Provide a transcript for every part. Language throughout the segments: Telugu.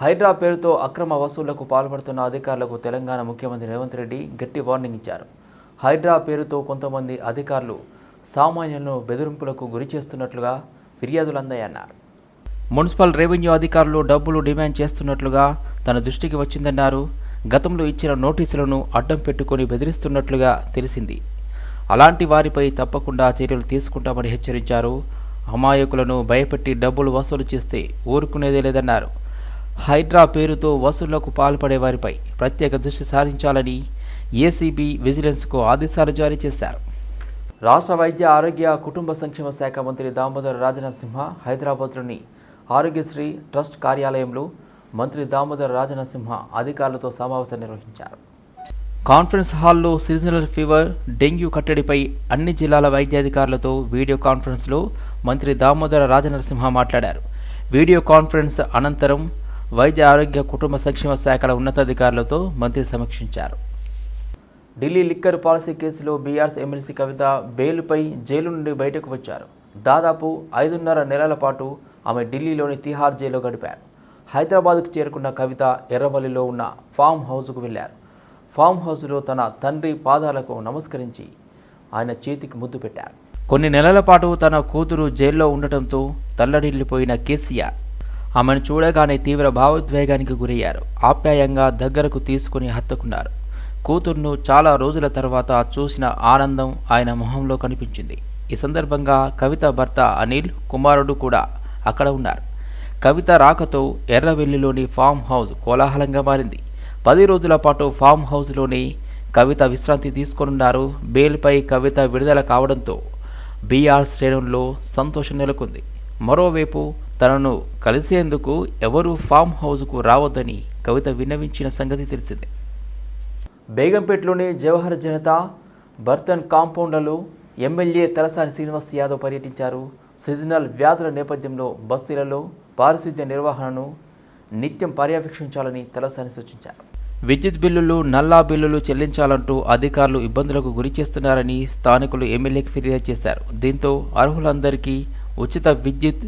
హైడ్రా పేరుతో అక్రమ వసూళ్ళకు పాల్పడుతున్న అధికారులకు తెలంగాణ ముఖ్యమంత్రి రేవంత్ రెడ్డి గట్టి వార్నింగ్ ఇచ్చారు. హైడ్రా పేరుతో కొంతమంది అధికారులు సామాన్యులను బెదిరింపులకు గురి చేస్తున్నట్లుగా ఫిర్యాదులు అందాయన్నారు. మున్సిపల్ రెవెన్యూ అధికారులు డబ్బులు డిమాండ్ చేస్తున్నట్లుగా తన దృష్టికి వచ్చిందన్నారు. గతంలో ఇచ్చిన నోటీసులను అడ్డం పెట్టుకొని బెదిరిస్తున్నట్లుగా తెలిసింది. అలాంటి వారిపై తప్పకుండా చర్యలు తీసుకుంటామని హెచ్చరించారు. అమాయకులను భయపెట్టి డబ్బులు వసూలు చేస్తే ఊరుకునేదే లేదన్నారు. హైడ్రా పేరుతో వసూళ్ళకు పాల్పడే వారిపై ప్రత్యేక దృష్టి సారించాలని ఏసీబీ విజిలెన్స్కు ఆదేశాలు జారీ చేశారు. రాష్ట్ర వైద్య ఆరోగ్య కుటుంబ సంక్షేమ శాఖ మంత్రి దామోదర రాజనరసింహ హైదరాబాద్లోని ఆరోగ్యశ్రీ ట్రస్ట్ కార్యాలయంలో మంత్రి దామోదర రాజనరసింహ అధికారులతో సమావేశం నిర్వహించారు. కాన్ఫరెన్స్ హాల్లో సీజనల్ ఫీవర్ డెంగ్యూ కట్టడిపై అన్ని జిల్లాల వైద్యాధికారులతో వీడియో కాన్ఫరెన్స్లో మంత్రి దామోదర రాజనరసింహ మాట్లాడారు. వీడియో కాన్ఫరెన్స్ అనంతరం వైద్య ఆరోగ్య కుటుంబ సంక్షేమ శాఖల ఉన్నతాధికారులతో మంత్రి సమీక్షించారు. ఢిల్లీ లిక్కర్ పాలసీ కేసులో బీఆర్ఎస్ ఎమ్మెల్సీ కవిత బెయిల్పై జైలు నుండి బయటకు వచ్చారు. దాదాపు ఐదున్నర నెలల పాటు ఆమె ఢిల్లీలోని తిహార్ జైల్లో గడిపారు. హైదరాబాద్కు చేరుకున్న కవిత ఎర్రవల్లిలో ఉన్న ఫామ్ హౌస్కు వెళ్ళారు. ఫామ్ హౌస్లో తన తండ్రి పాదాలకు నమస్కరించి ఆయన చేతికి ముద్దు పెట్టారు. కొన్ని నెలల పాటు తన కూతురు జైల్లో ఉండటంతో తల్లడిల్లిపోయిన కేసీఆర్ ఆమెను చూడగానే తీవ్ర భావోద్వేగానికి గురయ్యారు. ఆప్యాయంగా దగ్గరకు తీసుకుని హత్తుకున్నారు. కూతుర్ను చాలా రోజుల తర్వాత చూసిన ఆనందం ఆయన మొహంలో కనిపించింది. ఈ సందర్భంగా కవిత భర్త అనిల్ కుమారుడు కూడా అక్కడ ఉన్నారు. కవిత రాకతో ఎర్రవెల్లిలోని ఫామ్ హౌస్ కోలాహలంగా మారింది. పది రోజుల పాటు ఫామ్ హౌస్లోని కవిత విశ్రాంతి తీసుకొనున్నారు. బెయిల్పై కవిత విడుదల కావడంతో బీఆర్ శ్రేణుల్లో సంతోషం నెలకొంది. మరోవైపు తనను కలిసేందుకు ఎవరూ ఫామ్ హౌస్కు రావద్దని కవిత విన్నవించిన సంగతి తెలిసిందే. బేగంపేటలోని జవహర్ జనతా బర్తన్ కాంపౌండ్లలో ఎమ్మెల్యే తలసాని శ్రీనివాస్ యాదవ్ పర్యటించారు. సీజనల్ వ్యాధుల నేపథ్యంలో బస్తీలలో పారిశుద్ధ్య నిర్వహణను నిత్యం పర్యవేక్షించాలని తలసాని సూచించారు. విద్యుత్ బిల్లులు నల్లా బిల్లులు చెల్లించాలంటూ అధికారులు ఇబ్బందులకు గురి చేస్తున్నారని స్థానికులు ఎమ్మెల్యేకి ఫిర్యాదు చేశారు. దీంతో అర్హులందరికీ ఉచిత విద్యుత్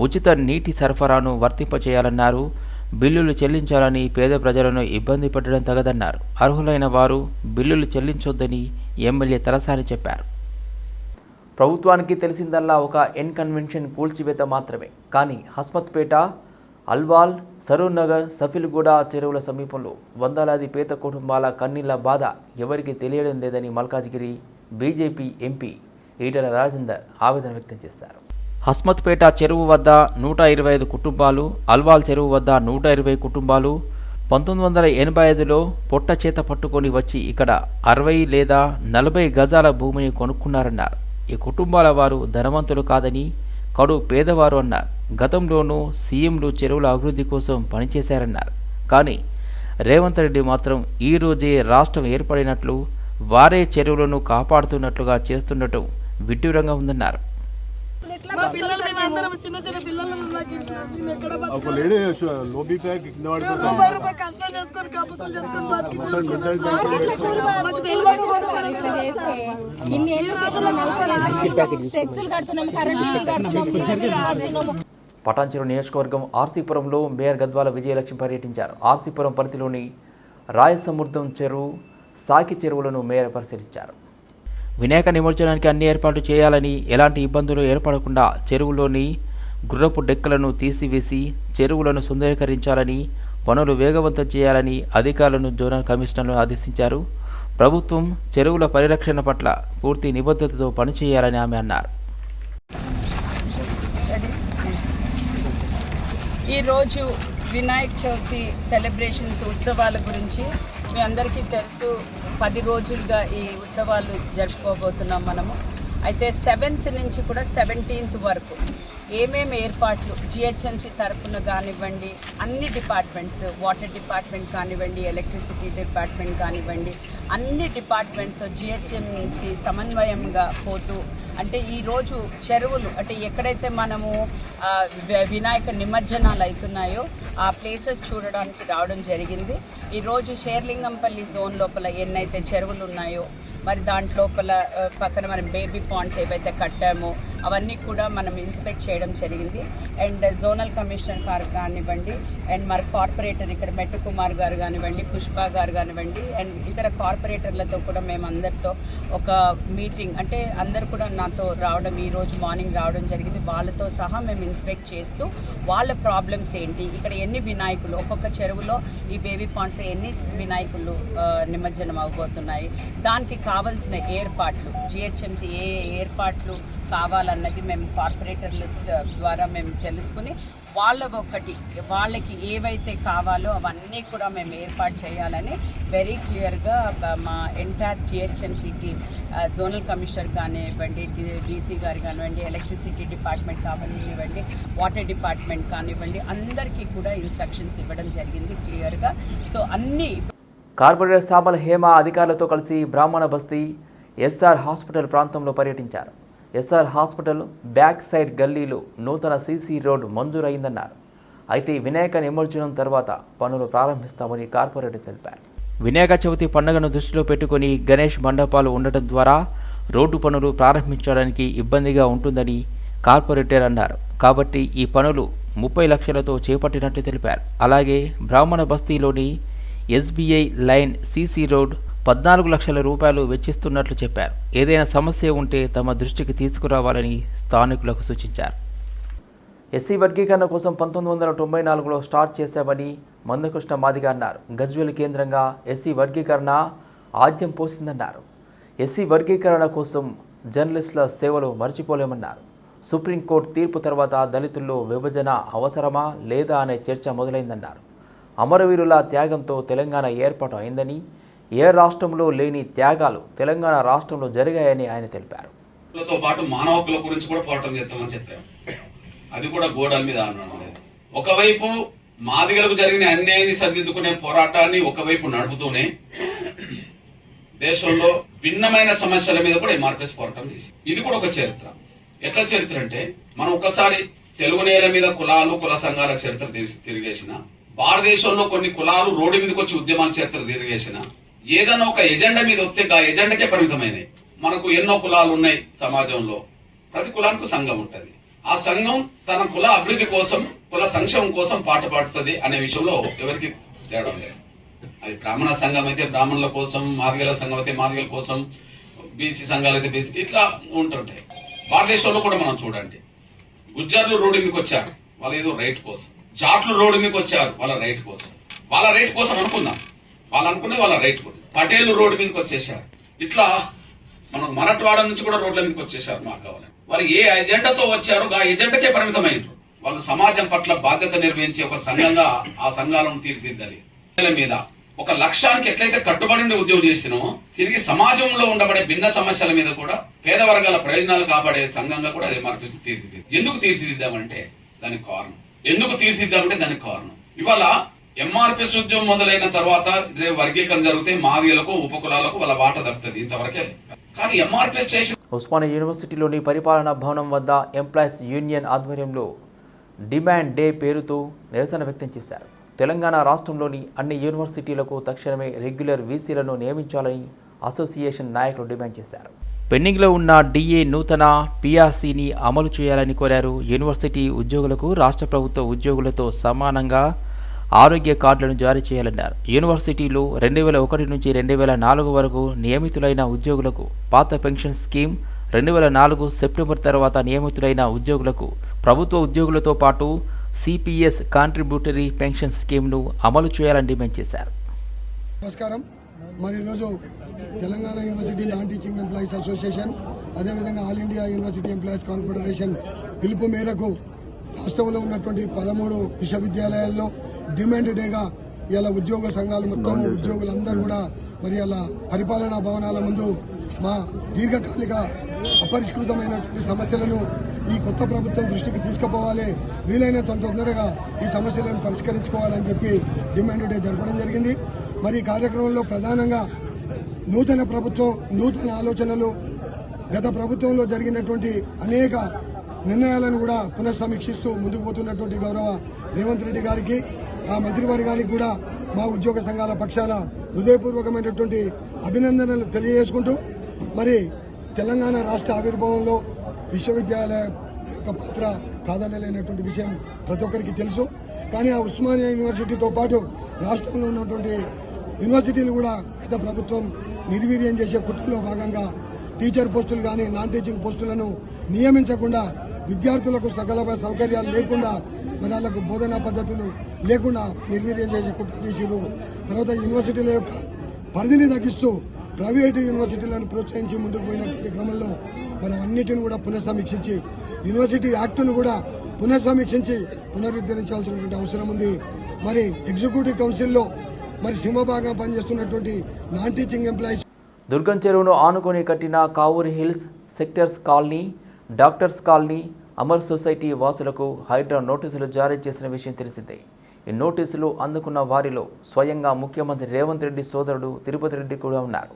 ఉచిత నీటి సరఫరాను వర్తింపచేయాలన్నారు. బిల్లులు చెల్లించాలని పేద ప్రజలను ఇబ్బంది పెట్టడం తగదన్నారు. అర్హులైన వారు బిల్లులు చెల్లించొద్దని ఎమ్మెల్యే తలసాని చెప్పారు. ప్రభుత్వానికి తెలిసిందల్లా ఒక ఎన్ కన్వెన్షన్ కూల్చివేత మాత్రమే. కానీ హస్మత్పేట అల్వాల్ సరూర్ నగర్ సఫిల్గూడ చెరువుల సమీపంలో వందలాది పేద కుటుంబాల కన్నీళ్ళ బాధ ఎవరికీ తెలియడం లేదని మల్కాజ్గిరి బీజేపీ ఎంపీ ఈటల రాజేందర్ ఆవేదన వ్యక్తం చేశారు. హస్మత్పేట చెరువు వద్ద నూట ఇరవై ఐదు కుటుంబాలు అల్వాల్ చెరువు వద్ద నూట ఇరవై కుటుంబాలు పంతొమ్మిది వందల ఎనభై ఐదులో పొట్ట చేత పట్టుకొని వచ్చి ఇక్కడ అరవై లేదా నలభై గజాల భూమిని కొనుక్కున్నారన్నారు. ఈ కుటుంబాల వారు ధనవంతులు కాదని కడు పేదవారు అన్నారు. గతంలోనూ సీఎంలు చెరువుల అభివృద్ధి కోసం పనిచేశారన్నారు. కానీ రేవంత్ రెడ్డి మాత్రం ఈ రోజే రాష్ట్రం ఏర్పడినట్లు వారే చెరువులను కాపాడుతున్నట్లుగా చేస్తుండటం విడ్డూరంగా ఉందన్నారు. ఒక లేడీ లో బీపీ కింద పటాన్చెరు నియోజకవర్గం ఆర్సీపురంలో మేయర్ గద్వాల విజయలక్ష్మి పర్యటించారు. ఆర్సీపురం పరిధిలోని రాయసముద్రం చెరువు సాకి చెరువులను మేయర్ పరిశీలించారు. వినాయక నిమజ్జనానికి అన్ని ఏర్పాట్లు చేయాలని ఎలాంటి ఇబ్బందులు ఏర్పడకుండా చెరువులోని గుర్రపు డెక్కలను తీసివేసి చెరువులను సుందరీకరించాలని పనులు వేగవంతం చేయాలని అధికారులను జోనల్ కమిషనర్లు ఆదేశించారు. ప్రభుత్వం చెరువుల పరిరక్షణ పట్ల పూర్తి నిబద్ధతతో పనిచేయాలని ఆమె అన్నారు. ఈరోజు వినాయక చవితి సెలబ్రేషన్స్ ఉత్సవాల గురించి మీ అందరికీ తెలుసు. పది రోజులుగా ఈ ఉత్సవాలు జరుపుకోబోతున్నాం మనము. అయితే సెవెంత్ నుంచి కూడా సెవెంటీన్త్ వరకు ఏమేమి ఏర్పాట్లు జిహెచ్ఎంసీ తరఫున కానివ్వండి అన్ని డిపార్ట్మెంట్స్ వాటర్ డిపార్ట్మెంట్ కానివ్వండి ఎలక్ట్రిసిటీ డిపార్ట్మెంట్ కానివ్వండి అన్ని డిపార్ట్మెంట్స్ జిహెచ్ఎంసీ సమన్వయంగా పోతూ అంటే ఈరోజు చెరువులు అంటే ఎక్కడైతే మనము వినాయక నిమజ్జనాలు అవుతున్నాయో ఆ ప్లేసెస్ చూడడానికి రావడం జరిగింది. ఈరోజు షేర్లింగంపల్లి జోన్ లోపల ఎన్నైతే చెరువులు ఉన్నాయో మరి దాంట్లోపల పక్కన మనం బేబీ పాండ్స్ ఏవైతే కట్టామో అవన్నీ కూడా మనం ఇన్స్పెక్ట్ చేయడం జరిగింది. అండ్ జోనల్ కమిషనర్ గారు కానివ్వండి అండ్ మరి కార్పొరేటర్ ఇక్కడ మెట్టు కుమార్ గారు కానివ్వండి పుష్ప గారు కానివ్వండి అండ్ ఇతర కార్పొరేటర్లతో కూడా మేము అందరితో ఒక మీటింగ్ అంటే అందరు కూడా నాతో రావడం ఈ రోజు మార్నింగ్ రావడం జరిగింది. వాళ్ళతో సహా మేము ఇన్స్పెక్ట్ చేస్తూ వాళ్ళ ప్రాబ్లమ్స్ ఏంటి ఇక్కడ ఎన్ని వినాయకులు ఒక్కొక్క చెరువులో ఈ బేబీ పాండ్స్లో ఎన్ని వినాయకులు నిమజ్జనం అవబోతున్నాయి దానికి కావాల్సిన ఏర్పాట్లు జిహెచ్ఎంసీ ఏ ఏర్పాట్లు కావాలన్నది మేము కార్పొరేటర్ల ద్వారా మేము తెలుసుకుని వాళ్ళ ఒక్కటి వాళ్ళకి ఏవైతే కావాలో అవన్నీ కూడా మేము ఏర్పాటు చేయాలని వెరీ క్లియర్గా మా entire GHMC team zonal commissioner కానివ్వండి డీసీ గారు కానివ్వండి ఎలక్ట్రిసిటీ డిపార్ట్మెంట్ కానివ్వండి వాటర్ డిపార్ట్మెంట్ కానివ్వండి అందరికీ కూడా ఇన్స్ట్రక్షన్స్ ఇవ్వడం జరిగింది క్లియర్గా సో అన్నీ కార్పొరేటర్ సామల హేమ అధికారులతో కలిసి బ్రాహ్మణ బస్తీ ఎస్ఆర్ హాస్పిటల్ ప్రాంతంలో పర్యటించారు. ఎస్ఆర్ హాస్పిటల్ బ్యాక్ సైడ్ గల్లీలో నూతన సీసీ రోడ్ మంజూరైందన్నారు. అయితే వినాయక నిమజ్జనం తర్వాత పనులు ప్రారంభిస్తామని కార్పొరేటర్ తెలిపారు. వినాయక చవితి పండుగను దృష్టిలో పెట్టుకొని గణేష్ మండపాలు ఉండటం ద్వారా రోడ్డు పనులు ప్రారంభించడానికి ఇబ్బందిగా ఉంటుందని కార్పొరేటర్ అన్నారు. కాబట్టి ఈ పనులు ముప్పై లక్షలతో చేపట్టినట్లు తెలిపారు. అలాగే బ్రాహ్మణ బస్తీలోని ఎస్బీఐ లైన్ సీసీ రోడ్ పద్నాలుగు లక్షల రూపాయలు వెచ్చిస్తున్నట్లు చెప్పారు. ఏదైనా సమస్య ఉంటే తమ దృష్టికి తీసుకురావాలని స్థానికులకు సూచించారు. ఎస్సీ వర్గీకరణ కోసం పంతొమ్మిది వందల తొంభై నాలుగులో స్టార్ట్ చేశామని మందకృష్ణ మాదిగ అన్నారు. గజ్వేల్ కేంద్రంగా ఎస్సీ వర్గీకరణ ఆద్యం పోసిందన్నారు. ఎస్సీ వర్గీకరణ కోసం జర్నలిస్టుల సేవలు మర్చిపోలేమన్నారు. సుప్రీంకోర్టు తీర్పు తర్వాత దళితుల్లో విభజన అవసరమా లేదా అనే చర్చ మొదలైందన్నారు. అమరవీరుల త్యాగంతో తెలంగాణ ఏర్పాటు అయిందని ఏ రాష్ట్రంలో లేని త్యాగాలు తెలంగాణ రాష్ట్రంలో జరిగాయని ఆయన తెలిపారు. పాటు మానవ హక్కుల గురించి కూడా పోరాటం చేస్తామని చెప్పాము అది కూడా గోడల మీద అనడం ఒకవైపు మాదిగలకు జరిగిన అన్యాయాన్ని సరిదిద్దుకునే పోరాటాన్ని ఒకవైపు నడుపుతూనే దేశంలో భిన్నమైన సమస్యల మీద కూడా ఎంఆర్పిఎస్ పోరాటం చేసింది. ఇది కూడా ఒక చరిత్ర. ఎట్లా చరిత్ర అంటే మనం ఒక్కసారి తెలుగు నేల మీద కులాలు కుల సంఘాల చరిత్ర తిరిగేసిన భారతదేశంలో కొన్ని కులాలు రోడ్డు మీదకి వచ్చి ఉద్యమాల చరిత్ర తిరిగేసిన ఏదైనా ఒక ఎజెండా మీద వస్తే ఆ ఎజెండాకే పరిమితమైనవి మనకు ఎన్నో కులాలు ఉన్నాయి సమాజంలో. ప్రతి కులానికి సంఘం ఉంటుంది. ఆ సంఘం తన కుల అభివృద్ధి కోసం కుల సంక్షేమం కోసం పాట పాడుతుంది అనే విషయంలో ఎవరికి తేడా లేదు. అది బ్రాహ్మణ సంఘం అయితే బ్రాహ్మణుల కోసం మాదిగల సంఘం అయితే మాదిగల కోసం బీసీ సంఘాలు అయితే బీసీ ఇట్లా ఉంటుంటాయి. భారతదేశంలో కూడా మనం చూడండి. గుజ్జర్లు రోడ్డు మీదకి వచ్చారు. వాళ్ళ ఏదో రైట్ కోసం. జాట్లు రోడ్డు మీదకి వచ్చారు. వాళ్ళ రైట్ కోసం. వాళ్ళ రైట్ కోసం అనుకుందాం. వాళ్ళు అనుకునే వాళ్ళ రైట్ కూడా. పటేల్ రోడ్డు మీదకి వచ్చేసారు ఇట్లా మనం మరట్వాడ నుంచి కూడా రోడ్ల మీదకి వచ్చేసారు మాకు కావాలని వాళ్ళు ఏ ఎజెండాతో వచ్చారో ఆ ఎజెండాకే పరిమితమైనరు వాళ్ళు సమాజం పట్ల బాధ్యత నిర్వహించే ఒక సంఘంగా ఆ సంఘాలను తీర్చిదిద్దాలి. మీద ఒక లక్ష్యానికి ఎట్లయితే కట్టుబడి ఉండి ఉద్యోగం చేసినో తిరిగి సమాజంలో ఉండబడే భిన్న సమస్యల మీద కూడా పేద వర్గాల ప్రయోజనాలు కాపాడే సంఘంగా కూడా అది మార్పిస్తూ తీర్చిదిద్దాం. ఎందుకు తీర్చిదిద్దామంటే దానికి కారణం. ఎందుకు తీర్చిదిద్దామంటే దానికి కారణం. ఇవాళ ఎంఆర్పిఎస్ ఉద్యమం మొదలైన తర్వాత రేపు వర్గీకరణ జరిగితే మాదిగలకు ఉపకులాలకు వాళ్ళ వాట దక్కుతుంది ఇంతవరకే. కానీ ఎంఆర్పిఎస్ చేసిన ఉస్మానియా యూనివర్సిటీలోని పరిపాలనా భవనం వద్ద ఎంప్లాయీస్ యూనియన్ ఆధ్వర్యంలో డిమాండ్ డే పేరుతో నిరసన వ్యక్తం చేశారు. తెలంగాణ రాష్ట్రంలోని అన్ని యూనివర్సిటీలకు తక్షణమే రెగ్యులర్ వీసీలను నియమించాలని అసోసియేషన్ నాయకులు డిమాండ్ చేశారు. పెండింగ్లో ఉన్న డిఏ నూతన పిఆర్సీని అమలు చేయాలని కోరారు యూనివర్సిటీ ఉద్యోగులకు రాష్ట్ర ప్రభుత్వ ఉద్యోగులతో సమానంగా ఆరోగ్య కార్డులను జారీ చేయాలన్నారు. యూనివర్సిటీలు రెండు వేల ఒకటి నుంచి రెండు వేల నాలుగు వరకు నియమితులైన ఉద్యోగులకు పాత పెన్షన్ స్కీమ్ రెండు వేల నాలుగు సెప్టెంబర్ తర్వాత నియమితులైన ఉద్యోగులకు ప్రభుత్వ ఉద్యోగులతో పాటు సిపిఎస్ కాంట్రిబ్యూటరీ పెన్షన్ స్కీమ్ను అమలు చేయాలని డిమాండ్ చేశారు. నమస్కారం. మరి ఈరోజు Telangana university non teaching employees association అదేవిధంగా all India university employees confederation పిలుపు మేరకు రాష్ట్రంలో ఉన్నటువంటి పదమూడు విశ్వవిద్యాలయాల్లో డిమాండ్ డేగా ఇలా ఉద్యోగ సంఘాలు మొత్తం ఉద్యోగులందరూ కూడా మరి అలా పరిపాలనా భవనాల ముందు మా దీర్ఘకాలిక అపరిష్కృతమైనటువంటి సమస్యలను ఈ కొత్త ప్రభుత్వం దృష్టికి తీసుకుపోవాలి. వీలైనంత తొందరగా ఈ సమస్యలను పరిష్కరించుకోవాలని చెప్పి డిమాండ్ డే జరపడం జరిగింది. మరి ఈ కార్యక్రమంలో ప్రధానంగా నూతన ప్రభుత్వం నూతన ఆలోచనలు గత ప్రభుత్వంలో జరిగినటువంటి అనేక నిర్ణయాలను కూడా పునఃసమీక్షిస్తూ ముందుకు పోతున్నటువంటి గౌరవ రేవంత్ రెడ్డి గారికి ఆ మంత్రివర్గానికి కూడా మా ఉద్యోగ సంఘాల పక్షాన హృదయపూర్వకమైనటువంటి అభినందనలు తెలియజేసుకుంటూ మరి తెలంగాణ రాష్ట్ర ఆవిర్భావంలో విశ్వవిద్యాలయ యొక్క పాత్ర కాదనలేనటువంటి విషయం ప్రతి ఒక్కరికి తెలుసు. కానీ ఆ ఉస్మానియా యూనివర్సిటీతో పాటు రాష్ట్రంలో ఉన్నటువంటి యూనివర్సిటీలు కూడా గత ప్రభుత్వం నిర్వీర్యం చేసే కుట్రలో భాగంగా టీచర్ పోస్టులు కానీ నాన్ టీచింగ్ పోస్టులను నియమించకుండా విద్యార్థులకు సకల సౌకర్యాలు లేకుండా మరి వాళ్ళకు బోధనా పద్ధతులు లేకుండా నిర్వీర్యం చేసి కుట్ర చేసిరు తర్వాత యూనివర్సిటీల యొక్క పరిధిని తగ్గిస్తూ ప్రైవేటు యూనివర్సిటీలను ప్రోత్సహించి ముందుకు పోయినటువంటి క్రమంలో మనం అన్నిటిని కూడా పునఃసమీక్షించి యూనివర్సిటీ యాక్టును కూడా పునఃసమీక్షించి పునరుద్ధరించాల్సినటువంటి అవసరం ఉంది. మరి ఎగ్జిక్యూటివ్ కౌన్సిల్లో మరి సింహభాగం పనిచేస్తున్నటువంటి నాన్ టీచింగ్ ఎంప్లాయీస్ దుర్గం చెరువును ఆనుకొని కట్టిన Kavuri hills sectors colony doctors colony Amar society వాసులకు హైడ్రా నోటీసులు జారీ చేసిన విషయం తెలిసిందే. ఈ నోటీసులు అందుకున్న వారిలో స్వయంగా ముఖ్యమంత్రి రేవంత్ రెడ్డి సోదరుడు తిరుపతి రెడ్డి కూడా ఉన్నారు.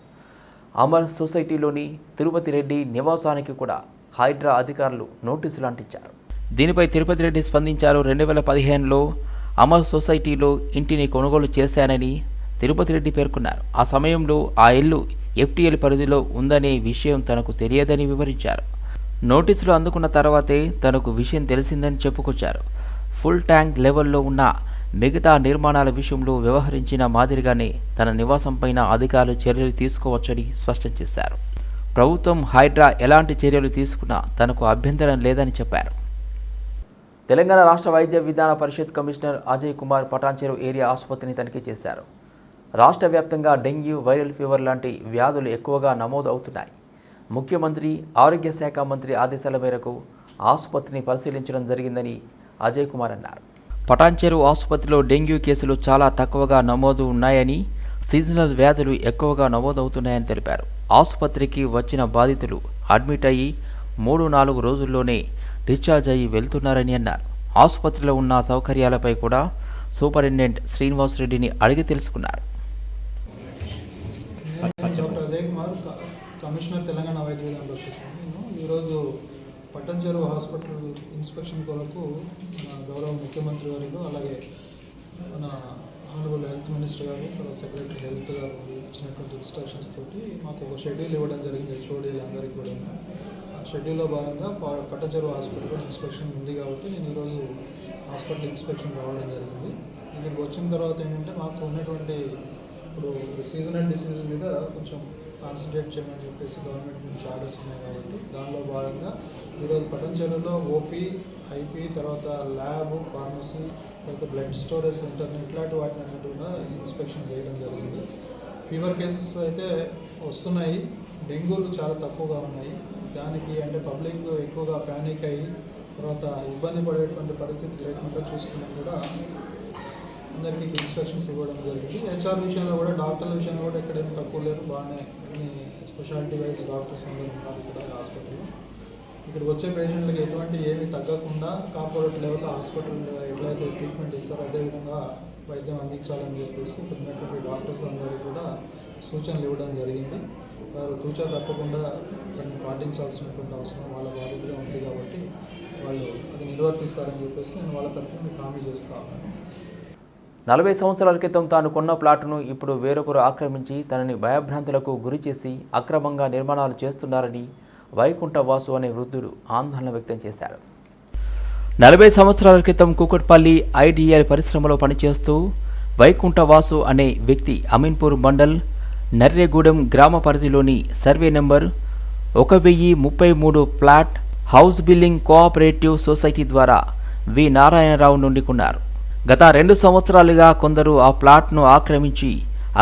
అమర్ సొసైటీలోని తిరుపతి రెడ్డి నివాసానికి కూడా హైడ్రా అధికారులు నోటీసులు అంటించారు. దీనిపై తిరుపతి రెడ్డి స్పందించారు రెండు వేల పదిహేనులో అమర్ సొసైటీలో ఇంటిని కొనుగోలు చేశానని తిరుపతి రెడ్డి పేర్కొన్నారు. ఆ సమయంలో ఆ ఇల్లు ఎఫ్టీఎల్ పరిధిలో ఉందనే విషయం తనకు తెలియదని వివరించారు. నోటీసులు అందుకున్న తర్వాతే తనకు విషయం తెలిసిందని చెప్పుకొచ్చారు. ఫుల్ ట్యాంక్ లెవెల్లో ఉన్న మిగతా నిర్మాణాల విషయంలో వ్యవహరించిన మాదిరిగానే తన నివాసంపైన అధికారులు చర్యలు తీసుకోవచ్చని స్పష్టం చేశారు. ప్రభుత్వం హైడ్రా ఎలాంటి చర్యలు తీసుకున్నా తనకు అభ్యంతరం లేదని చెప్పారు. తెలంగాణ రాష్ట్ర వైద్య విధాన పరిషత్ కమిషనర్ అజయ్ కుమార్ పటాన్చెరు ఏరియా ఆసుపత్రిని తనిఖీ చేశారు. రాష్ట్ర వ్యాప్తంగా డెంగ్యూ వైరల్ ఫీవర్ లాంటి వ్యాధులు ఎక్కువగా నమోదు అవుతున్నాయి. ముఖ్యమంత్రి ఆరోగ్య శాఖ మంత్రి ఆదేశాల మేరకు ఆసుపత్రిని పరిశీలించడం జరిగిందని అజయ్ కుమార్ అన్నారు. పటాన్చెరు ఆసుపత్రిలో డెంగ్యూ కేసులు చాలా తక్కువగా నమోదు ఉన్నాయని సీజనల్ వ్యాధులు ఎక్కువగా నమోదవుతున్నాయని తెలిపారు. ఆసుపత్రికి వచ్చిన బాధితులు అడ్మిట్ అయ్యి మూడు నాలుగు రోజుల్లోనే డిశ్చార్జ్ అయ్యి వెళ్తున్నారని అన్నారు. ఆసుపత్రిలో ఉన్న సౌకర్యాలపై కూడా సూపరింటెండెంట్ శ్రీనివాస్ రెడ్డిని అడిగి తెలుసుకున్నారు డాక్టర్ అజయ్ కుమార్ క- కమిషనర్ తెలంగాణ వైద్య విధానం పరిషత్ నేను ఈరోజు పట్టంచెరువు హాస్పిటల్ ఇన్స్పెక్షన్ కొరకు మన గౌరవ ముఖ్యమంత్రి గారు అలాగే మన ఆనరబుల్ హెల్త్ మినిస్టర్ గారు తర్వాత సెక్రటరీ హెల్త్ గారు ఇచ్చినటువంటి ఇన్స్ట్రక్షన్స్ తోటి మాకు ఒక షెడ్యూల్ ఇవ్వడం జరిగింది. హెచ్ఓడీలు అందరికీ కూడా. ఆ షెడ్యూల్లో భాగంగా ప- పట్టచెరు హాస్పిటల్ ఇన్స్పెక్షన్ ఉంది కాబట్టి నేను ఈరోజు హాస్పిటల్ ఇన్స్పెక్షన్ రావడం జరిగింది. ఇక్కడికి వచ్చిన తర్వాత ఏంటంటే మాకు ఉన్నటువంటి ఇప్పుడు సీజనల్ డిసీజ్ మీద కొంచెం కాన్సన్ట్రేట్ చేయమని చెప్పేసి గవర్నమెంట్ నుంచి ఆర్డర్స్ ఉన్నాయి కాబట్టి దానిలో భాగంగా ఈరోజు పటంచెరులో ఓపీ ఐపీ తర్వాత ల్యాబ్ ఫార్మసీ తర్వాత బ్లడ్ స్టోరేజ్ సెంటర్ ఇట్లాంటి వాటిని అన్నిటి కూడా ఇన్స్పెక్షన్ చేయడం జరిగింది. ఫీవర్ కేసెస్ అయితే వస్తున్నాయి. డెంగ్యూలు చాలా తక్కువగా ఉన్నాయి. దానికి అంటే పబ్లిక్ ఎక్కువగా ప్యానిక్ అయ్యి తర్వాత ఇబ్బంది పడేటువంటి పరిస్థితి లేకుండా చూసుకున్నా కూడా అందరికీ ఇన్స్ట్రక్షన్స్ ఇవ్వడం జరిగింది. హెచ్ఆర్ విషయంలో కూడా డాక్టర్ల విషయంలో కూడా ఎక్కడేం తక్కువ లేరు. బాగానే అన్ని స్పెషాలిటీ వైజ్ డాక్టర్స్ అందరూ ఉన్నారు కూడా హాస్పిటల్లో. ఇక్కడికి వచ్చే పేషెంట్లకు ఎటువంటి ఏమీ తగ్గకుండా కార్పొరేట్ లెవెల్లో హాస్పిటల్ ఎట్లయితే ట్రీట్మెంట్ ఇస్తారో అదేవిధంగా వైద్యం అందించాలని చెప్పేసి ఉన్నటువంటి డాక్టర్స్ అందరూ కూడా సూచనలు ఇవ్వడం జరిగింది. వారు తూచా తప్పకుండా దాన్ని పాటించాల్సినటువంటి అవసరం వాళ్ళ బాధ్యతగా ఉంది కాబట్టి వాళ్ళు అది నిర్వర్తిస్తారని చెప్పేసి నేను వాళ్ళ తరఫున మీకు హామీ చేస్తా ఉన్నాను. నలభై సంవత్సరాల క్రితం తాను కొన్న ప్లాటును ఇప్పుడు వేరొకరు ఆక్రమించి తనని భయభ్రాంతులకు గురి చేసి అక్రమంగా నిర్మాణాలు చేస్తున్నారని వైకుంఠ వాసు అనే వృద్ధుడు ఆందోళన వ్యక్తం చేశాడు. నలభై సంవత్సరాల క్రితం కూకట్పల్లి ఐడిఎల్ పరిశ్రమలో పనిచేస్తూ వైకుంఠ వాసు అనే వ్యక్తి అమీన్పూర్ మండల్ నర్రేగూడెం గ్రామ పరిధిలోని సర్వే నెంబర్ ఒక వెయ్యి ముప్పై మూడు plot house building cooperative society ద్వారా వి నారాయణరావు నుండి కొన్నారు. గత రెండు సంవత్సరాలుగా కొందరు ఆ ప్లాట్ను ఆక్రమించి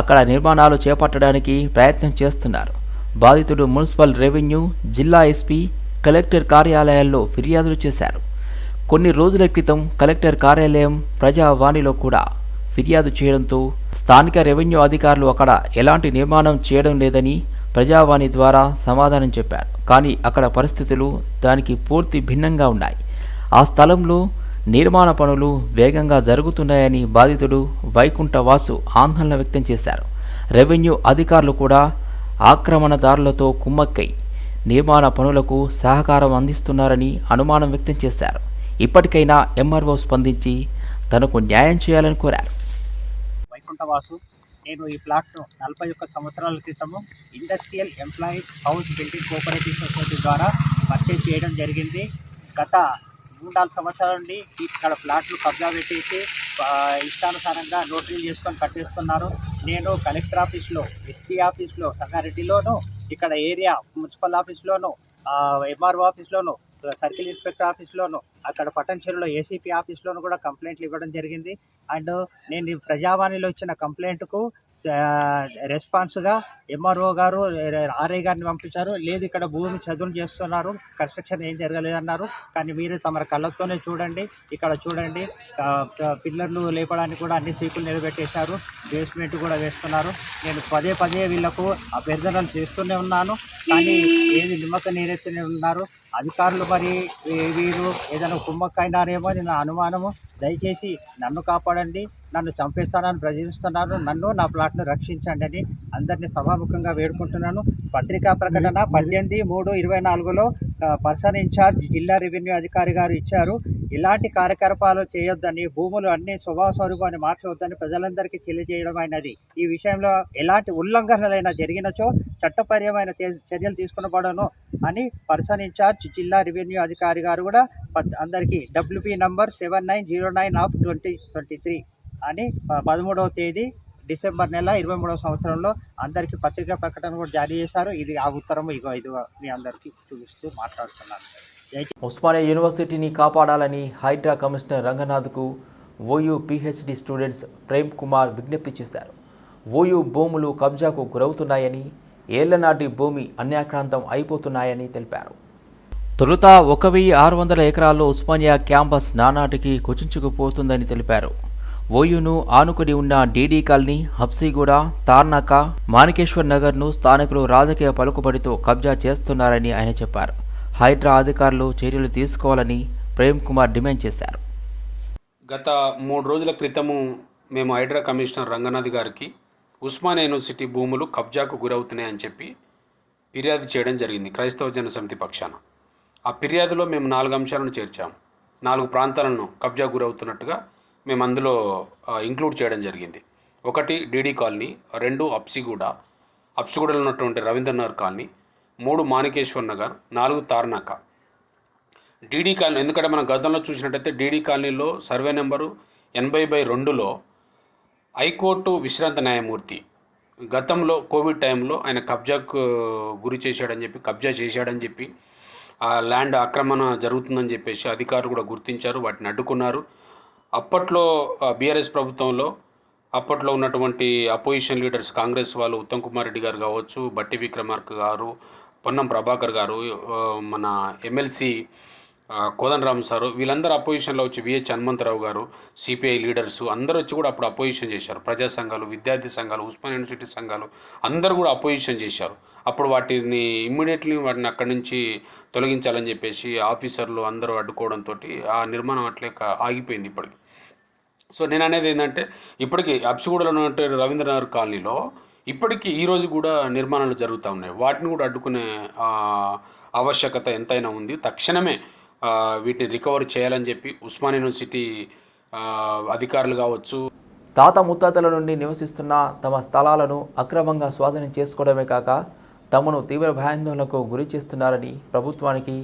అక్కడ నిర్మాణాలు చేపట్టడానికి ప్రయత్నం చేస్తున్నారు. బాధితుడు మున్సిపల్ రెవెన్యూ జిల్లా ఎస్పీ కలెక్టర్ కార్యాలయాల్లో ఫిర్యాదులు చేశారు. కొన్ని రోజుల క్రితం కలెక్టర్ కార్యాలయం ప్రజావాణిలో కూడా ఫిర్యాదు చేయడంతో స్థానిక రెవెన్యూ అధికారులు అక్కడ ఎలాంటి నిర్మాణం చేయడం లేదని ప్రజావాణి ద్వారా సమాధానం చెప్పారు. కానీ అక్కడ పరిస్థితులు దానికి పూర్తి భిన్నంగా ఉన్నాయి. ఆ స్థలంలో నిర్మాణ పనులు వేగంగా జరుగుతున్నాయని బాధితుడు వైకుంఠ వాసు ఆందోళన వ్యక్తం చేశారు. రెవెన్యూ అధికారులు కూడా ఆక్రమణదారులతో కుమ్మక్కై నిర్మాణ పనులకు సహకారం అందిస్తున్నారని అనుమానం వ్యక్తం చేశారు. ఇప్పటికైనా ఎంఆర్ఓ స్పందించి తనకు న్యాయం చేయాలని కోరారు. వైకుంఠవాసు నేను ఈ ప్లాట్ను నలభై ఒక్క సంవత్సరాల క్రితము industrial employees house building cooperative society ద్వారా పర్చేజ్ చేయడం జరిగింది. గత మూడు నాలుగు సంవత్సరాల నుండి ఇక్కడ ప్లాట్లు కబ్జా పెట్టేసి ఇష్టానుసారంగా నోటరీలు చేసుకొని కట్టేస్తున్నారు. నేను కలెక్టర్ ఆఫీస్లో ఎస్పీ ఆఫీస్లో సంగారెడ్డిలోను ఇక్కడ ఏరియా మున్సిపల్ ఆఫీస్లోను ఎంఆర్ఓ ఆఫీస్లోను సర్కిల్ ఇన్స్పెక్టర్ ఆఫీస్లోను అక్కడ పట్టణచెరులో ఏసీపీ ఆఫీస్లోను కూడా కంప్లైంట్లు ఇవ్వడం జరిగింది. అండ్ నేను ప్రజావాణిలో ఇచ్చిన కంప్లైంట్కు రెస్పాన్స్గా ఎంఆర్ఓ గారు ఆర్ఐ గారిని పంపించారు. లేదు ఇక్కడ భూమి చదువులు చేస్తున్నారు. కన్స్ట్రక్షన్ ఏం జరగలేదన్నారు. కానీ మీరు తమ కళ్ళతోనే చూడండి. ఇక్కడ చూడండి. పిల్లర్లు లేపడానికి కూడా అన్ని సీకులు నిలబెట్టేశారు. బేస్మెంట్ కూడా వేస్తున్నారు. నేను పదే పదే వీళ్ళకు అభ్యర్థనలు చేస్తూనే ఉన్నాను. కానీ ఏది నిమ్మక నీరెత్తనే ఉన్నారు. అధికారులు మరి వీరు ఏదైనా కుమ్మక్కైనారేమో అని నా అనుమానము. దయచేసి నన్ను కాపాడండి. నన్ను చంపేస్తానని ప్రజరిస్తున్నారు నన్ను నా ప్లాట్ను రక్షించండి అని అందరినీ సభాముఖంగా వేడుకుంటున్నాను. పత్రికా ప్రకటన పద్దెనిమిది మూడు ఇరవై నాలుగులో పర్సన్ ఇన్ఛార్జ్ జిల్లా రెవెన్యూ అధికారి గారు ఇచ్చారు. ఇలాంటి కార్యకలాపాలు చేయొద్దని భూములు అన్ని స్వభావ స్వరూపాన్ని మార్చవద్దని ప్రజలందరికీ తెలియజేయడం అయినది. ఈ విషయంలో ఎలాంటి ఉల్లంఘనలైనా జరిగినచో చట్టపరమైన చర్యలు తీసుకునబడను అని పర్సన్ ఇన్ఛార్జ్ జిల్లా రెవెన్యూ అధికారి గారు కూడా అందరికీ WP number seven nine zero nine of twenty twenty three. అని ప- పదమూడవ తేదీ డిసెంబర్ నెల ఇరవై మూడవ సంవత్సరంలో అందరికీ పత్రికా ప్రకటన కూడా జారీ చేశారు. ఇది ఆ ఉత్తరం ఇగో ఇది మీ అందరికీ చూపిస్తూ మాట్లాడుతున్నాను. ఉస్మానియా యూనివర్సిటీని కాపాడాలని Hydraa commissioner రంగనాథ్కు OU PhD students Prem Kumar విజ్ఞప్తి చేశారు. ఓయూ భూములు కబ్జాకు గురవుతున్నాయని ఏళ్ళనాటి భూమి అన్యాక్రాంతం అయిపోతున్నాయని తెలిపారు. తొలుత ఒక వెయ్యి ఆరు వందల ఎకరాల్లో ఉస్మానియా క్యాంపస్ నానాటికి కుచించుకుపోతుందని తెలిపారు. ఓయూను ఆనుకుని ఉన్న డీడీ కాలనీ హబ్సీగూడ తార్నాక మాణికేశ్వర్ నగర్ను స్థానికులు రాజకీయ పలుకుబడితో కబ్జా చేస్తున్నారని ఆయన చెప్పారు. హైడ్రా అధికారులు చర్యలు తీసుకోవాలని ప్రేమ్ కుమార్ డిమాండ్ చేశారు. గత మూడు రోజుల క్రితము మేము హైడ్రా కమిషనర్ రంగనాథ్ గారికి ఉస్మాన్ యూనివర్సిటీ భూములు కబ్జాకు గురవుతున్నాయని చెప్పి ఫిర్యాదు చేయడం జరిగింది క్రైస్తవ జనసమితి పక్షాన. ఆ ఫిర్యాదులో మేము నాలుగు అంశాలను చేర్చాము నాలుగు ప్రాంతాలను కబ్జా గురవుతున్నట్టుగా మేము అందులో ఇంక్లూడ్ చేయడం జరిగింది. ఒకటి డీడీ కాలనీ రెండు అప్సిగూడ. అప్సిగూడలో ఉన్నటువంటి రవీంద్రనగర్ కాలనీ మూడు మాణికేశ్వర్ నగర్ నాలుగు తార్నాక. డీడీ కాలనీ ఎందుకంటే మనం గతంలో చూసినట్టయితే డీడీ కాలనీలో సర్వే నెంబరు ఎనభై బై రెండులో హైకోర్టు విశ్రాంత న్యాయమూర్తి గతంలో కోవిడ్ టైంలో ఆయన కబ్జాకు గురి చేశాడని చెప్పి కబ్జా చేశాడని చెప్పి ఆ ల్యాండ్ ఆక్రమణ జరుగుతుందని చెప్పేసి అధికారులు కూడా గుర్తించారు వాటిని అడ్డుకున్నారు. అప్పట్లో బీఆర్ఎస్ ప్రభుత్వంలో అప్పట్లో ఉన్నటువంటి అపోజిషన్ లీడర్స్ కాంగ్రెస్ వాళ్ళు ఉత్తమ్ కుమార్ రెడ్డి గారు కావచ్చు బట్టి విక్రమార్క గారు పొన్నం ప్రభాకర్ గారు మన ఎమ్మెల్సీ కోదండరామ్ సారు వీళ్ళందరూ అపోజిషన్లో వచ్చి విహెచ్ హనుమంతరావు గారు సిపిఐ లీడర్స్ అందరూ వచ్చి కూడా అప్పుడు అపోజిషన్ చేశారు. ప్రజా సంఘాలు విద్యార్థి సంఘాలు ఉస్మాన్ యూనివర్సిటీ సంఘాలు అందరూ కూడా అపోజిషన్ చేశారు. అప్పుడు వాటిని ఇమ్మీడియట్లీ వాటిని అక్కడి నుంచి తొలగించాలని చెప్పేసి ఆఫీసర్లు అందరూ అడ్డుకోవడంతో ఆ నిర్మాణం అట్లే ఆగిపోయింది ఇప్పటికి. సో నేను అనేది ఏంటంటే ఇప్పటికీ అప్సిగూడలో ఉన్నటువంటి రవీంద్రనగర్ కాలనీలో ఇప్పటికీ ఈరోజు కూడా నిర్మాణాలు జరుగుతూ ఉన్నాయి. వాటిని కూడా అడ్డుకునే ఆవశ్యకత ఎంతైనా ఉంది. తక్షణమే వీటిని రికవర్ చేయాలని చెప్పి ఉస్మాన్ యూనివర్సిటీ అధికారులు కావచ్చు. తాత ముత్తాతల నుండి నివసిస్తున్న తమ స్థలాలను అక్రమంగా స్వాధీనం చేసుకోవడమే కాక తమను తీవ్ర భయాందోళనకు గురి చేస్తున్నారని ప్రభుత్వానికి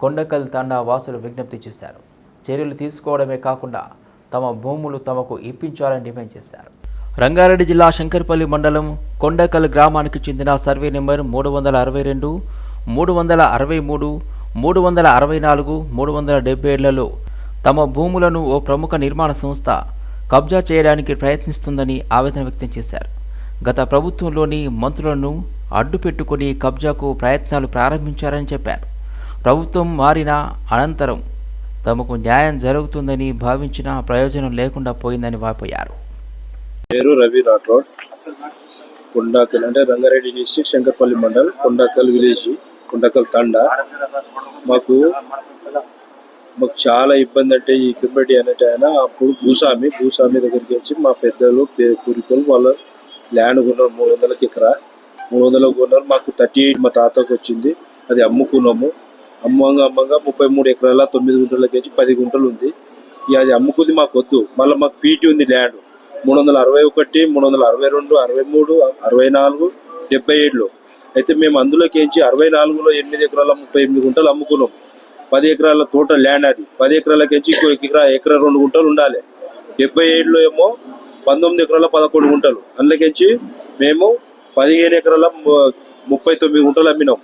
కొండకల్ తండా వాసులు విజ్ఞప్తి చేశారు. చర్యలు తీసుకోవడమే కాకుండా తమ భూములు తమకు ఇప్పించాలని డిమాండ్ చేశారు. రంగారెడ్డి జిల్లా శంకర్పల్లి మండలం కొండకల్ గ్రామానికి చెందిన సర్వే నెంబర్ మూడు వందల అరవై రెండు మూడు వందల అరవై మూడు మూడు వందల అరవై నాలుగు మూడు వందల డెబ్బై ఏళ్ళలో తమ భూములను ఓ ప్రముఖ నిర్మాణ సంస్థ కబ్జా చేయడానికి ప్రయత్నిస్తుందని ఆవేదన వ్యక్తం చేశారు. గత ప్రభుత్వంలోని మంత్రులను అడ్డుపెట్టుకుని కబ్జాకు ప్రయత్నాలు ప్రారంభించారని చెప్పారు. ప్రభుత్వం మారిన అనంతరం తమకు న్యాయం జరుగుతుందని భావించిన ప్రయోజనం లేకుండా పోయిందని వాపోయారు. పేరు రవి రాఠోడ్. కొండాకల్ అంటే రంగారెడ్డి డిస్టిక్ శంకర్పల్లి మండల్ కొండాకల్ విలేజ్ కొండాకల్ తండా. మాకు మాకు చాలా ఇబ్బంది అంటే ఈ కింబడి అనేటి ఆయన అప్పుడు భూస్వామి భూస్వామి దగ్గరికి వచ్చి మా పెద్దలు పూరికలు వాళ్ళ ల్యాండ్ కొన్నారు మూడు వందలకి ఎకరా. మూడు వందలకు కొన్నారు. మాకు థర్టీ ఎయిట్ మా తాతకు వచ్చింది. అది అమ్ముకున్నాము. అమ్మంగా అమ్మంగా ముప్పై మూడు ఎకరాల తొమ్మిది గుంటలకి వచ్చి పది గుంటలు ఉంది. ఇక అది అమ్ముకుంది మాకు వద్దు మళ్ళీ మాకు పీటీ ఉంది ల్యాండ్. మూడు వందల అరవై ఒకటి మూడు వందల అరవై రెండు అరవై మూడు అరవై నాలుగు డెబ్బై ఏడులో. అయితే మేము అందులోకి ఎంచి అరవై నాలుగులో ఎనిమిది ఎకరాల ముప్పై ఎనిమిది గుంటలు అమ్ముకున్నాం. పది ఎకరాల తోట ల్యాండ్ అది. పది ఎకరాలకి ఎంచి ఇంకో ఎకరా ఎకరా రెండు గుంటలు ఉండాలి. డెబ్బై ఏడులో ఏమో పంతొమ్మిది ఎకరాల పదకొండు గుంటలు. అందులోకించి మేము పదిహేను ఎకరాల ముప్పై తొమ్మిది గుంటలు అమ్మినాం.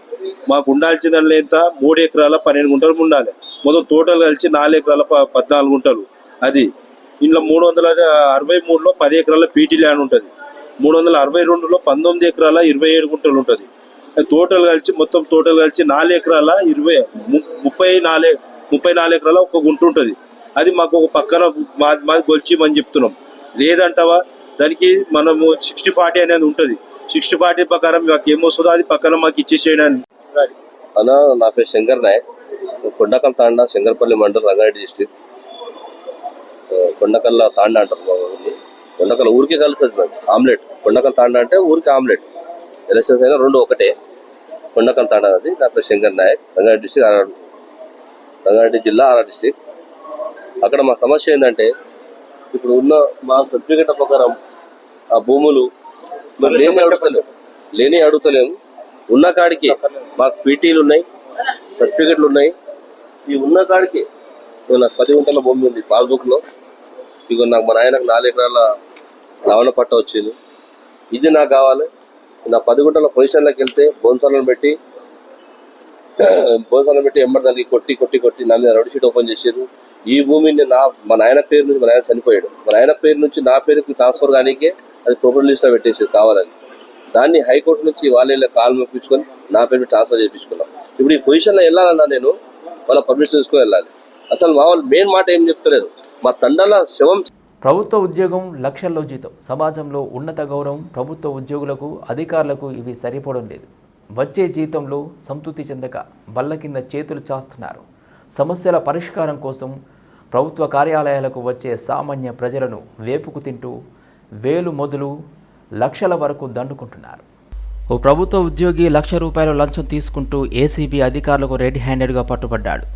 మాకు ఉండాల్సిన దాంట్లో ఎంత మూడు ఎకరాల పన్నెండు గుంటలు ఉండాలి. మొత్తం టోటల్ కలిసి నాలుగు ఎకరాల పద్నాలుగు గుంటలు. అది ఇంట్లో మూడు వందల అరవై మూడులో పది ఎకరాల పీటీ ల్యాండ్ ఉంటుంది. మూడు వందల అరవై రెండులో పంతొమ్మిది ఎకరాల ఇరవై ఏడు గుంటలు ఉంటుంది. టోటల్ కలిసి మొత్తం టోటల్ కలిసి నాలుగు ఎకరాల ఇరవై ముప్పై నాలుగు ముప్పై నాలుగు ఎకరాల ఒక గుంట ఉంటుంది. అది మాకు ఒక పక్కన మాది మాది గొలిచిమని చెప్తున్నాం. లేదంటావా? దానికి మనము సిక్స్టీ ఫార్టీ అనేది ఉంటుంది. సిక్స్టీ ఫార్టీ ప్రకారం మాకు ఏమొస్తుందో అది పక్కన మాకు ఇచ్చేసేయడానికి అన్న నా పేరు శంకర్ నాయక్. కొండకల్ తాండా శంకర్పల్లి మండలం రంగారెడ్డి డిస్టిక్ కొండకల్ల తాండా అంటారు కొండకల్ల ఊరికే కొండకల్ ఊరికి కలిసి ఆమ్లెట్. కొండకల్ తాండా అంటే ఊరికి ఆమ్లెట్. ఎలక్షన్స్ అయినా రెండు ఒకటే. కొండకల్ తాండా అది. నా పేరు శంకర్ నాయక్. రంగారెడ్డి డిస్టిక్ ఆర్ రంగారెడ్డి జిల్లా ఆరా డిస్టిక్ అక్కడ మా సమస్య ఏంటంటే ఇప్పుడు ఉన్న మా సర్టిఫికెట్ ప్రకారం ఆ భూములు మరి లేని అడుగుతలేము లేని అడుగుతలేము ఉన్న కాడికి మాకు పీటీలు ఉన్నాయి సర్టిఫికెట్లు ఉన్నాయి. ఈ ఉన్న కాడికి నాకు పది గుంటల భూమి ఉంది పాస్బుక్లో ఇగో నాకు మా నాయనకు నాలుగు ఎకరాల లవణ పట్ట వచ్చింది. ఇది నాకు కావాలి. నా పది గుంటల పొజిషన్లోకి వెళ్తే బోన్సాలను పెట్టి బోన్సాలను పెట్టి ఎంబడి దానికి కొట్టి కొట్టి కొట్టి నా మీద రౌడీ షీట్ ఓపెన్ చేసారు ఈ భూమిని నా మా నాయన పేరు నుంచి మా నాయన చనిపోయాడు. మా నాయన పేరు నుంచి నా పేరుకి ట్రాన్స్ఫర్ కానీకే అది ప్రాపర్టీ లిస్ట్లో పెట్టేసారు కావాలని. దాన్ని హైకోర్టు నుంచి వాళ్ళ కాల్ మొప్పించుకొని నా పేరు ట్రాన్స్ఫర్ చేయించుకున్నాం. ఇప్పుడు ఈ పొజిషన్లో వెళ్ళాలన్నా నేను వాళ్ళ పర్మిషన్ తీసుకొని వెళ్ళాలి. అసలు మా వాళ్ళు మెయిన్ మాట ఏం చెప్తలేరు. మా తండల శవం ప్రభుత్వ ఉద్యోగం లక్షల్లో జీతం. సమాజంలో ఉన్నత గౌరవం ప్రభుత్వ ఉద్యోగులకు అధికారులకు ఇవి సరిపోవడం లేదు. వచ్చే జీతంలో సంతృప్తి చెందక బల్ల కింద చేతులు చాస్తున్నారు. సమస్యల పరిష్కారం కోసం ప్రభుత్వ కార్యాలయాలకు వచ్చే సామాన్య ప్రజలను వేపుకు తింటూ వేలు మొదలు లక్షల వరకు దండుకుంటున్నారు. ఓ ప్రభుత్వ ఉద్యోగి లక్ష రూపాయల లంచం తీసుకుంటూ ఏసీబీ అధికారులకు రెడ్ హ్యాండెడ్గా పట్టుబడ్డాడు.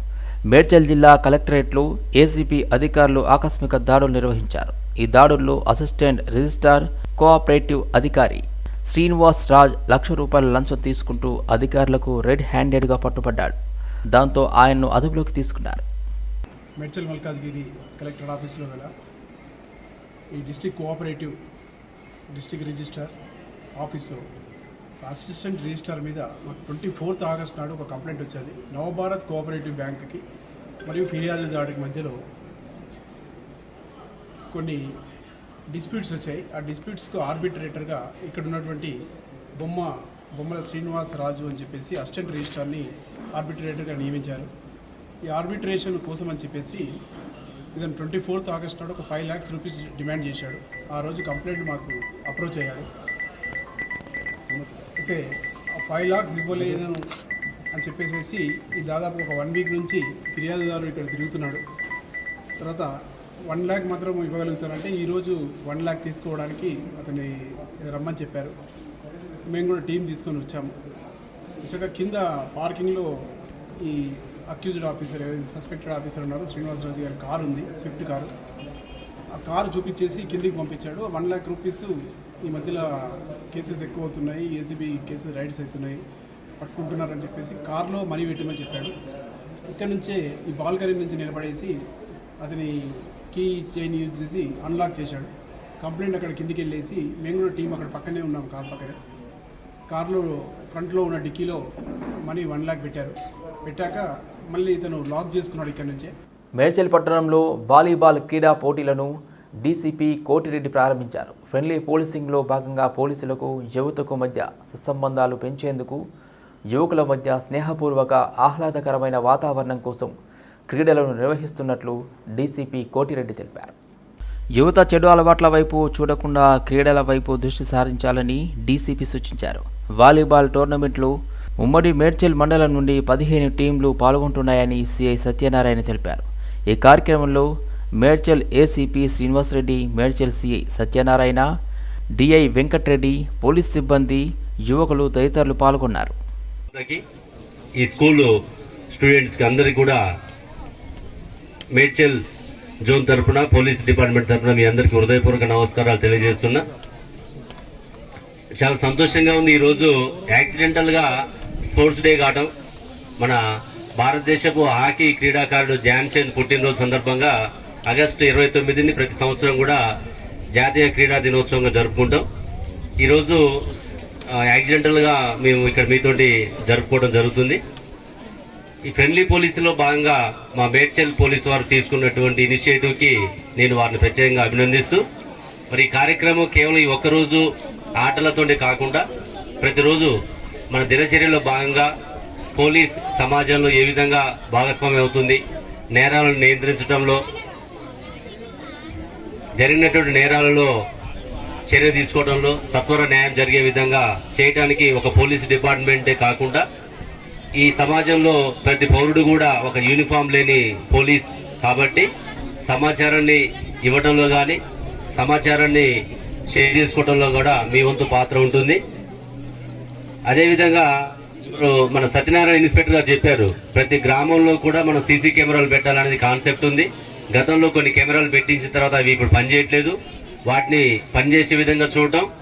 మేడ్చల్ జిల్లా కలెక్టరేట్లో ఏసీపీ అధికారులు ఆకస్మిక దాడులు నిర్వహించారు. ఈ దాడుల్లో అసిస్టెంట్ రిజిస్ట్రార్ కోఆపరేటివ్ అధికారి శ్రీనివాస్ రాజ్ లక్ష రూపాయల లంచం తీసుకుంటూ అధికారులకు రెడ్ హ్యాండెడ్గా పట్టుబడ్డాడు. దాంతో ఆయన్ను అదుపులోకి తీసుకున్నారు. మెడ్చల్ మల్కాజ్గిరి కలెక్టర్ ఆఫీస్లో గల ఈ డిస్టిక్ కోఆపరేటివ్ డిస్టిక్ రిజిస్టర్ ఆఫీస్లో అసిస్టెంట్ రిజిస్టర్ మీద మాకు ట్వంటీ ఫోర్త్ ఆగస్ట్ నాడు ఒక కంప్లైంట్ వచ్చేది. నవభారత్ కోఆపరేటివ్ బ్యాంక్కి మరియు ఫిర్యాదుదారుడికి మధ్యలో కొన్ని డిస్ప్యూట్స్ వచ్చాయి. ఆ డిస్ప్యూట్స్కు ఆర్బిట్రేటర్గా ఇక్కడ ఉన్నటువంటి బొమ్మ బొమ్మల శ్రీనివాస్ రాజు అని చెప్పేసి అసిస్టెంట్ రిజిస్టర్ని ఆర్బిట్రేటర్గా నియమించారు. ఈ ఆర్బిట్రేషన్ కోసం అని చెప్పేసి ఇతను ట్వంటీ ఫోర్త్ ఆగస్ట్ నాడు ఒక ఫైవ్ ల్యాక్స్ రూపీస్ డిమాండ్ చేశాడు. ఆ రోజు కంప్లైంట్ మాకు అప్రోచ్ అయ్యాడు అయితే ఆ ఫైవ్ లాక్స్ ఇవ్వలేను అని చెప్పేసి ఈ దాదాపు ఒక వన్ వీక్ నుంచి ఫిర్యాదుదారు ఇక్కడ తిరుగుతున్నాడు. తర్వాత వన్ ల్యాక్ మాత్రం ఇవ్వగలుగుతారంటే ఈరోజు వన్ ల్యాక్ తీసుకోవడానికి అతన్ని రమ్మని చెప్పారు. మేము కూడా టీం తీసుకొని వచ్చాము. వచ్చాక కింద పార్కింగ్లో ఈ అక్యూజ్డ్ ఆఫీసర్ సస్పెక్టెడ్ ఆఫీసర్ ఉన్నారు శ్రీనివాసరాజు గారి కారు ఉంది స్విఫ్ట్ కారు. ఆ కారు చూపించేసి కిందికి పంపించాడు. వన్ ల్యాక్ రూపీస్ ఈ మధ్యలో కేసెస్ ఎక్కువ అవుతున్నాయి ఏసీబీ కేసెస్ రైడ్స్ అవుతున్నాయి పట్టుకుంటున్నారని చెప్పేసి కార్లో మనీ పెట్టమని చెప్పాడు. ఇక్కడ నుంచే ఈ బాల్కనీ నుంచి నిలబడేసి అతని కీ చైన్ యూజ్ చేసి అన్లాక్ చేశాడు. కంప్లైంట్ అక్కడ కిందికి వెళ్ళేసి మేము కూడా టీం అక్కడ పక్కనే ఉన్నాం కార్ పక్కనే. కార్లో ఫ్రంట్లో ఉన్న డిక్కీలో మనీ వన్ ల్యాక్ పెట్టారు. పెట్టాక మళ్ళీ ఇతను లాక్ చేసుకున్నాడు ఇక్కడ నుంచి. మేడ్చల్ పట్టణంలో వాలీబాల్ క్రీడా పోటీలను డీసీపీ కోటిరెడ్డి ప్రారంభించారు. ఫ్రెండ్లీ పోలీసింగ్లో భాగంగా పోలీసులకు యువతకు మధ్య సత్సంబంధాలు పెంచేందుకు యువకుల మధ్య స్నేహపూర్వక ఆహ్లాదకరమైన వాతావరణం కోసం క్రీడలను నిర్వహిస్తున్నట్లు డీసీపీ కోటిరెడ్డి తెలిపారు. యువత చెడు అలవాట్ల వైపు చూడకుండా క్రీడల వైపు దృష్టి సారించాలని డీసీపీ సూచించారు. వాలీబాల్ టోర్నమెంట్లు ఉమ్మడి మేడ్చల్ మండలం నుండి పదిహేను టీంలు పాల్గొంటున్నాయని సిఐ సత్యనారాయణ తెలిపారు. ఈ కార్యక్రమంలో Medchal ACP Srinivasareddy Medchal CI Satyanarayana DI Venkatreddy police సిబ్బంది యువకులు తదితరులు పాల్గొన్నారు. ఈ స్కూల్ స్టూడెంట్స్కి అందరికీ కూడా మేడ్చల్ జోన్ తరఫున పోలీస్ డిపార్ట్మెంట్ తరఫున మీ అందరికీ హృదయపూర్వక నమస్కారాలు తెలియజేస్తున్నా. చాలా సంతోషంగా ఉంది. ఈరోజు యాక్సిడెంటల్గా స్పోర్ట్స్ డే కావడం మన భారతదేశపు హాకీ క్రీడాకారుడు ధ్యాన్ చంద్ పుట్టినరోజు సందర్భంగా ఆగస్టు ఇరవై తొమ్మిదిని ప్రతి సంవత్సరం కూడా జాతీయ క్రీడా దినోత్సవంగా జరుపుకుంటాం. ఈరోజు యాక్సిడెంటల్గా మేము ఇక్కడ మీతోటి జరుపుకోవడం జరుగుతుంది. ఈ ఫ్రెండ్లీ పోలీసులో భాగంగా మా మేడ్చల్ పోలీసు వారు తీసుకున్నటువంటి ఇనిషియేటివ్కి నేను వారిని ప్రత్యేకంగా అభినందిస్తూ మరి ఈ కార్యక్రమం కేవలం ఈ ఒక్కరోజు ఆటలతోనే కాకుండా ప్రతిరోజు మన దినచర్యలో భాగంగా పోలీస్ సమాజంలో ఏ విధంగా భాగస్వామ్యం అవుతుంది నేరాలను నియంత్రించడంలో జరిగినటువంటి నేరాలలో చర్య తీసుకోవడంలో సత్వర న్యాయం జరిగే విధంగా చేయడానికి ఒక పోలీస్ డిపార్ట్మెంటే కాకుండా ఈ సమాజంలో ప్రతి పౌరుడు కూడా ఒక యూనిఫామ్ లేని పోలీస్ కాబట్టి సమాచారాన్ని ఇవ్వడంలో కానీ సమాచారాన్ని షేర్ చేసుకోవడంలో కూడా మీ వంతు పాత్ర ఉంటుంది. అదేవిధంగా మన సత్యనారాయణ ఇన్స్పెక్టర్ గారు చెప్పారు ప్రతి గ్రామంలో కూడా మనం సీసీ కెమెరాలు పెట్టాలనేది కాన్సెప్ట్ ఉంది. గతంలో కొన్ని కెమెరాలు పెట్టించిన తర్వాత అవి ఇప్పుడు పనిచేయట్లేదు. వాటిని పనిచేసే విధంగా చూడటం